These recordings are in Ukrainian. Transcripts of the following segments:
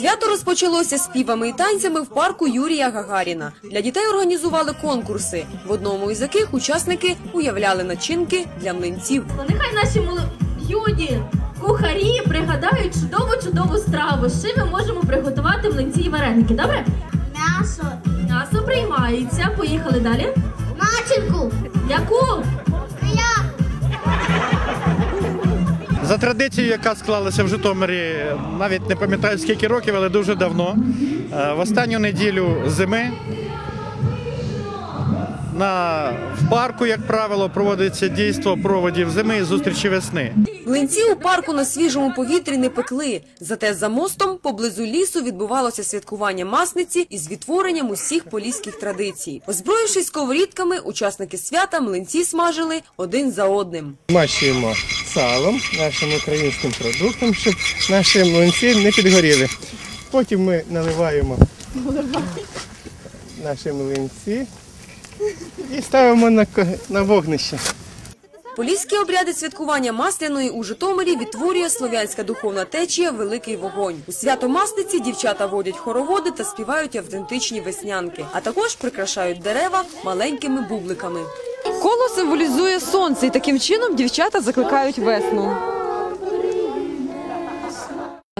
Свято розпочалося співами і танцями в парку Юрія Гагаріна. Для дітей організували конкурси, в одному із яких учасники уявляли начинки для млинців. Нехай наші молоді кухарі пригадають чудову чудову страву. З чим ми можемо приготувати млинці і вареники. Добре? М'ясо, М'ясо приймається. Поїхали далі. начинку, За традицією, яка склалася в Житомирі, навіть не пам'ятаю скільки років, але дуже давно. е, В останню неділю зими на, в парку, як правило, проводиться дійство проводів зими і зустрічі весни. Млинці у парку на свіжому повітрі не пекли. Зате за мостом поблизу лісу відбувалося святкування масниці із відтворенням усіх поліських традицій. Озброївшись сковорідками, учасники свята млинці смажили один за одним. Змащуємо салом, нашим українським продуктом, щоб наші млинці не підгоріли. Потім ми наливаємо наші млинці і ставимо на, на вогнище. Поліські обряди святкування масляної у Житомирі відтворює слов'янська духовна течія Великий вогонь. У свято масниці дівчата водять хороводи та співають автентичні веснянки, а також прикрашають дерева маленькими бубликами. Коло символізує сонце, і таким чином дівчата закликають весну.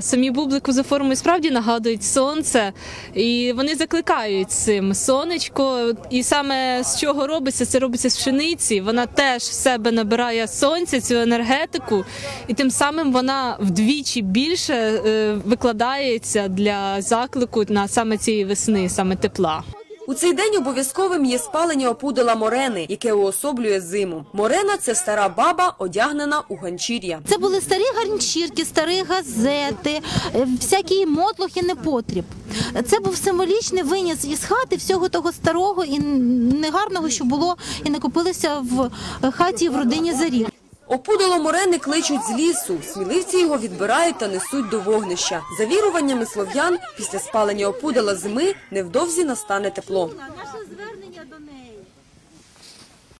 Самі бублику за формою справді нагадують сонце, і вони закликають цим сонечко. І саме з чого робиться, це робиться з пшениці. Вона теж в себе набирає сонця, цю енергетику, і тим самим вона вдвічі більше е, викладається для заклику на саме цієї весни, саме тепла. У цей день обов'язковим є спалення опудала морени, яке уособлює зиму. Морена це стара баба, одягнена у ганчір'я. Це були старі ганчірки, старі газети, е, всякий мотлох і непотріб. Це був символічний виніс із хати всього того старого і негарного, що було і накопилося в хаті і в родині за рік. Опудало морени кличуть з лісу. Сміливці його відбирають та несуть до вогнища. За віруваннями слов'ян, після спалення опудала зими невдовзі настане тепло.